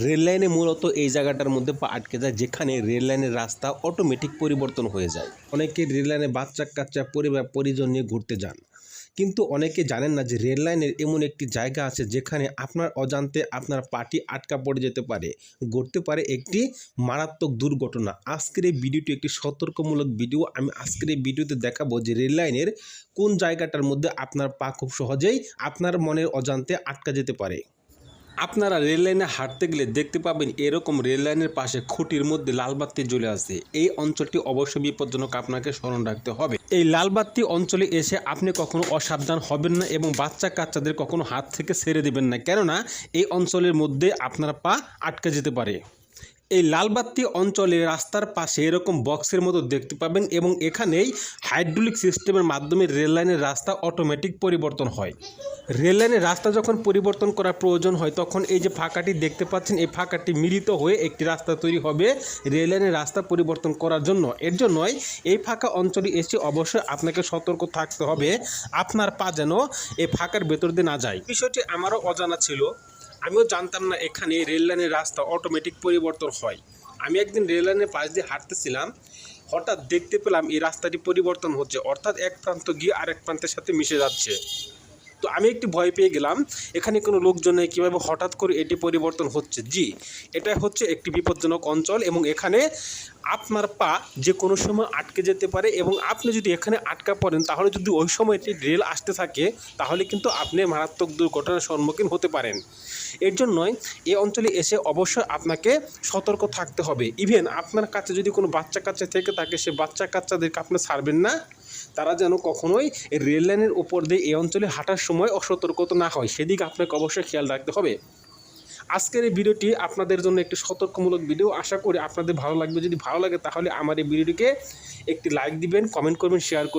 Rail লাইনে মূলত এই জায়গাটার মধ্যে পা আটকে যায়, যেখানে রেল লাইনের রাস্তা অটোমেটিক পরিবর্তন হয়ে যায়। অনেকে রেল লাইনে বাচ্চা কাচ্চা পরিবার পরিজন নিয়ে ঘুরতে যান। কিন্তু অনেকে জানেন না যে রেল লাইনের এমন একটি জায়গা আছে, যেখানে আপনার অজান্তে আপনার পাটি আটকা পড়ে যেতে পারে। ঘটতে পারে একটি মারাত্মক দুর্ঘটনা। আজকের এই ভিডিওটি একটি সতর্কমূলক ভিডিও। আমি আজকের এই ভিডিওতে দেখাবো যে রেল লাইনের কোন জায়গাটার মধ্যে আপনার পা খুব সহজেই আপনার মনের অজান্তে আটকা যেতে পারে। আপনারা রেল লাইনে হাঁটতে গেলে দেখতে পাবেন এরকম রেল লাইনের পাশে খুঁটির মধ্যে লালবাত্তি বাতি জ্বলে আছে। এই অঞ্চলটি অবশ্যই বিপজ্জনক, আপনাকে স্মরণ রাখতে হবে। এই লালবাত্তি অঞ্চলে এসে আপনি কখনো অসাবধান হবেন না এবং বাচ্চা কাচ্চাদের কখনো হাত থেকে ছেড়ে দেবেন না। কেননা, এই অঞ্চলের মধ্যে আপনার পা আটকে যেতে পারে। এই লালবাত্তি অঞ্চলে রাস্তার পাশে এরকম বক্সের মতো দেখতে পাবেন এবং এখানেই হাইড্রোলিক সিস্টেমের মাধ্যমে রেললাইনের রাস্তা অটোমেটিক পরিবর্তন হয়। রেললাইনের রাস্তা যখন পরিবর্তন করার প্রয়োজন হয়, তখন এই যে ফাঁকাটি দেখতে পাচ্ছেন, এই ফাঁকাটি মিলিত হয়ে একটি রাস্তা তৈরি হবে রেললাইনের রাস্তা পরিবর্তন করার জন্য। এর জন্যই এই ফাঁকা অঞ্চলে এসে অবশ্যই আপনাকে সতর্ক থাকতে হবে। আপনার পা যেন এই ফাঁকার ভেতর দিয়ে না যায়। বিষয়টি আমারও অজানা ছিল। আমিও জানতাম না এখানে রেল লাইনের রাস্তা অটোমেটিক পরিবর্তন হয়। আমি একদিন রেল লাইনের পাশ দিয়ে হাঁটতেছিলাম, হঠাৎ দেখতে পেলাম এই রাস্তাটি পরিবর্তন হচ্ছে। অর্থাৎ এক প্রান্ত গিয়ে আরেক প্রান্তের সাথে মিশে যাচ্ছে। তো আমি একটু ভয় পেয়ে গেলাম, এখানে কোনো লোকজন কীভাবে হঠাৎ করে এটি পরিবর্তন হচ্ছে? জি এটা হচ্ছে একটি বিপজ্জনক অঞ্চল এবং এখানে আপনার পা যে কোনো সময় আটকে যেতে পারে এবং আপনি যদি এখানে আটকা পড়েন, তাহলে যদি ওই সময়টি রেল আসতে থাকে, তাহলে কিন্তু আপনি মারাত্মক দুর্ঘটনার সম্মুখীন হতে পারেন। এর জন্যই এই অঞ্চলে এসে অবশ্যই আপনাকে সতর্ক থাকতে হবে। ইভেন আপনার কাছে যদি কোনো বাচ্চা কাচ্চা থেকে থাকে, সে বাচ্চা কাচ্চাদেরকে আপনি ছাড়বেন না। তারা যেন কখনোই রেল লাইনের ওপর দিয়ে এই অঞ্চলে হাঁটার সময় অসতর্কতা না হয়। সেদিকে আপনাকে অবশ্যই খেয়াল রাখতে হবে। আজকের এই ভিডিওটি আপনাদের জন্য একটি সতর্কমূলক ভিডিও। আশা করি আপনাদের ভালো লাগবে। যদি ভালো লাগে তাহলে আমার এই ভিডিওটিকে একটি লাইক দিবেন, কমেন্ট করবেন, শেয়ার করবেন।